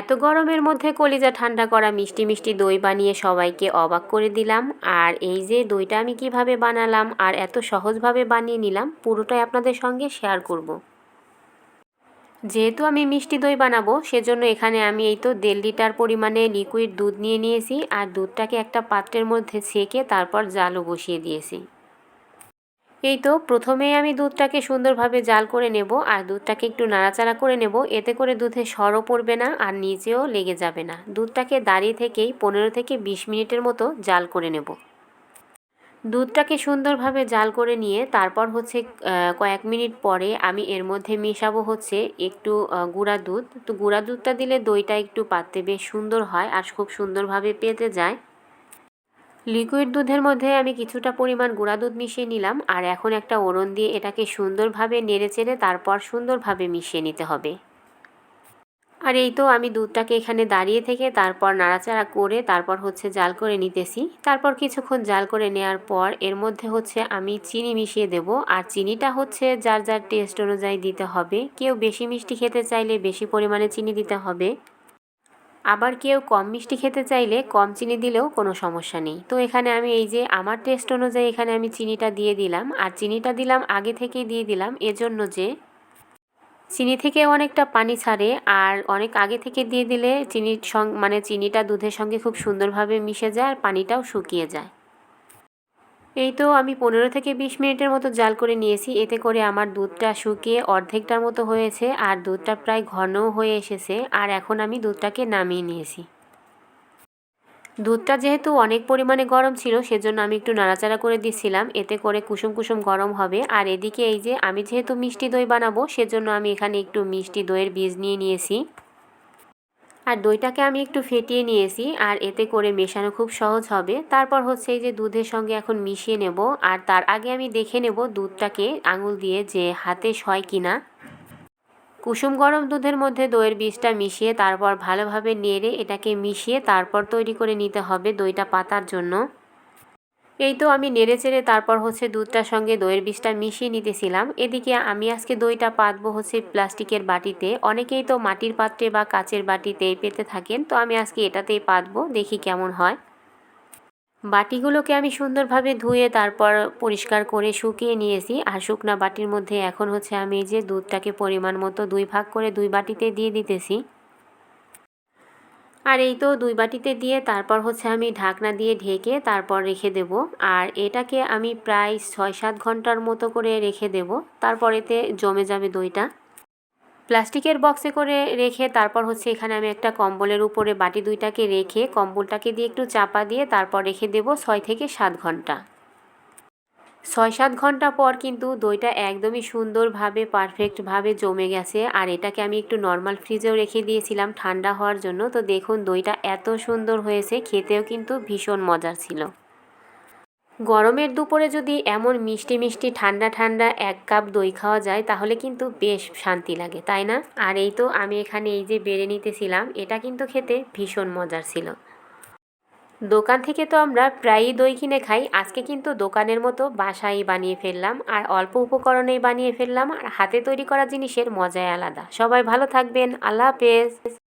এত গরমের মধ্যে কলিজা ঠান্ডা করা মিষ্টি মিষ্টি দই বানিয়ে সবাইকে অবাক করে দিলাম। আর এই যে দইটা আমি কীভাবে বানালাম আর এত সহজভাবে বানিয়ে নিলাম, পুরোটাই আপনাদের সঙ্গে শেয়ার করব। যেহেতু আমি মিষ্টি দই বানাবো, সেজন্য এখানে আমি এই তো দেড় লিটার পরিমাণে লিকুইড দুধ নিয়ে নিয়েছি। আর দুধটাকে একটা পাত্রের মধ্যে ছেঁকে তারপর জালও বসিয়ে দিয়েছি। এই তো প্রথমেই আমি দুধটাকে সুন্দরভাবে জাল করে নেব, আর দুধটাকে একটু নাড়াচাড়া করে নেব। এতে করে দুধে সরও পড়বে না আর নিচেও লেগে যাবে না। দুধটাকে দাঁড়িয়ে থেকেই পনেরো থেকে বিশ মিনিটের মতো জাল করে নেব। দুধটাকে সুন্দরভাবে জাল করে নিয়ে তারপর হচ্ছে কয়েক মিনিট পরে আমি এর মধ্যে মেশাবো হচ্ছে একটু গুঁড়া দুধ। তো গুঁড়া দুধটা দিলে দইটা একটু পাততে বেশ সুন্দর হয় আর খুব সুন্দরভাবে পেতে যায়। লিকুইড দুধের মধ্যে আমি কিছুটা পরিমাণ গুঁড়া দুধ মিশিয়ে নিলাম, আর এখন একটা ওড়ন দিয়ে এটাকে সুন্দরভাবে নেড়ে চেড়ে তারপর সুন্দরভাবে মিশিয়ে নিতে হবে। আর এই তো আমি দুধটাকে এখানে দাঁড়িয়ে থেকে তারপর নাড়াচাড়া করে তারপর হচ্ছে জাল করে নিতেছি। তারপর কিছুক্ষণ জাল করে নেওয়ার পর এর মধ্যে হচ্ছে আমি চিনি মিশিয়ে দেব, আর চিনিটা হচ্ছে যার যার টেস্ট অনুযায়ী দিতে হবে। কেউ বেশি মিষ্টি খেতে চাইলে বেশি পরিমাণে চিনি দিতে হবে। আবার কেউ কম মিষ্টি খেতে চাইলে কম চিনি দিলেও কোনো সমস্যা নেই। তো এখানে আমি এই যে আমার টেস্ট অনুযায়ী এখানে আমি চিনিটা দিয়ে দিলাম। আর চিনিটা দিলাম, আগে থেকেই দিয়ে দিলাম এজন্য যে চিনি থেকে অনেকটা পানি ছাড়ে আর অনেক আগে থেকে দিয়ে দিলে চিনির সঙ্গে মানে চিনিটা দুধের সঙ্গে খুব সুন্দরভাবে মিশে যায় আর পানিটাও শুকিয়ে যায়। এই তো আমি পনেরো থেকে বিশ মিনিটের মতো জাল করে নিয়েছি, এতে করে আমার দুধটা শুকিয়ে অর্ধেকটার মতো হয়েছে আর দুধটা প্রায় ঘনও হয়ে এসেছে আর এখন আমি দুধটাকে নামিয়ে নিয়েছি। দুধটা যেহেতু অনেক পরিমাণে গরম ছিল, সেজন্য আমি একটু নাড়াচাড়া করে দিচ্ছিলাম, এতে করে কুসুম কুসুম গরম হবে। আর এদিকে এই যে আমি যেহেতু মিষ্টি দই বানাবো, সেজন্য আমি এখানে একটু মিষ্টি দইয়ের বীজ নিয়ে নিয়েছি। আর দইটাকে আমি একটু ফেটিয়ে নিয়েছি, আর এতে করে মেশানো খুব সহজ হবে। তারপর হচ্ছে এই যে দুধের সঙ্গে এখন মিশিয়ে নেব, আর তার আগে আমি দেখে নেব দুধটাকে আঙুল দিয়ে যে হাতে সয় কিনা। কুসুম গরম দুধের মধ্যে দইয়ের বীজটা মিশিয়ে তারপর ভালোভাবে নেড়ে এটাকে মিশিয়ে তারপর তৈরি করে নিতে হবে দইটা পাতার জন্য। এই তো আমি নেড়ে চেড়ে তারপর হচ্ছে দুধটার সঙ্গে দইয়ের বীজটা মিশিয়ে নিতেছিলাম। এদিকে আমি আজকে দইটা পাতবো হচ্ছে প্লাস্টিকের বাটিতে। অনেকেই তো মাটির পাত্রে বা কাচের বাটিতে পেতে থাকেন, তো আমি আজকে এটাতেই পাতবো, দেখি কেমন হয়। বাটিগুলোকে আমি সুন্দরভাবে ধুয়ে তারপর পরিষ্কার করে শুকিয়ে নিয়েছি, আর শুকনা বাটির মধ্যে এখন হচ্ছে আমি যে দুধটাকে পরিমাণ মতো দুই ভাগ করে দুই বাটিতে দিয়ে দিতেছি। আর এই তো দুই বাটিতে দিয়ে তারপর হচ্ছে আমি ঢাকনা দিয়ে ঢেকে তারপর রেখে দেব। আর এটাকে আমি প্রায় ছয় সাত ঘণ্টার মতো করে রেখে দেব। তারপর এতে জমে যাবে দইটা। প্লাস্টিকের বক্সে করে রেখে তারপর হচ্ছে এখানে আমি একটা কম্বলের উপরে বাটি দুইটাকে রেখে কম্বলটাকে দিয়ে একটু চাপা দিয়ে তারপর রেখে দেব ছয় থেকে সাত ঘণ্টা। ছয় সাত ঘণ্টা পর কিন্তু দইটা একদমই সুন্দরভাবে পারফেক্টভাবে জমে গেছে। আর এটাকে আমি একটু নর্মাল ফ্রিজেও রেখে দিয়েছিলাম ঠান্ডা হওয়ার জন্য। তো দেখুন, দইটা এত সুন্দর হয়েছে, খেতেও কিন্তু ভীষণ মজার ছিল। গরমের দুপুরে যদি এমন মিষ্টি মিষ্টি ঠান্ডা ঠান্ডা এক কাপ দই খাওয়া যায়, তাহলে কিন্তু বেশ শান্তি লাগে, তাই না? আর এই তো আমি এখানে এই যে বেড়ে নিতেছিলাম, এটা কিন্তু খেতে ভীষণ মজার ছিল। দোকান থেকে তো আমরা প্রায়ই দই কিনে খাই। আজকে কিন্তু দোকানের মতো বাসায় বানিয়ে ফেললাম আর অল্প উপকরণেই বানিয়ে ফেললাম আর হাতে তৈরি করা জিনিসের মজাই আলাদা। সবাই ভালো থাকবেন। আল্লাহ হাফেজ।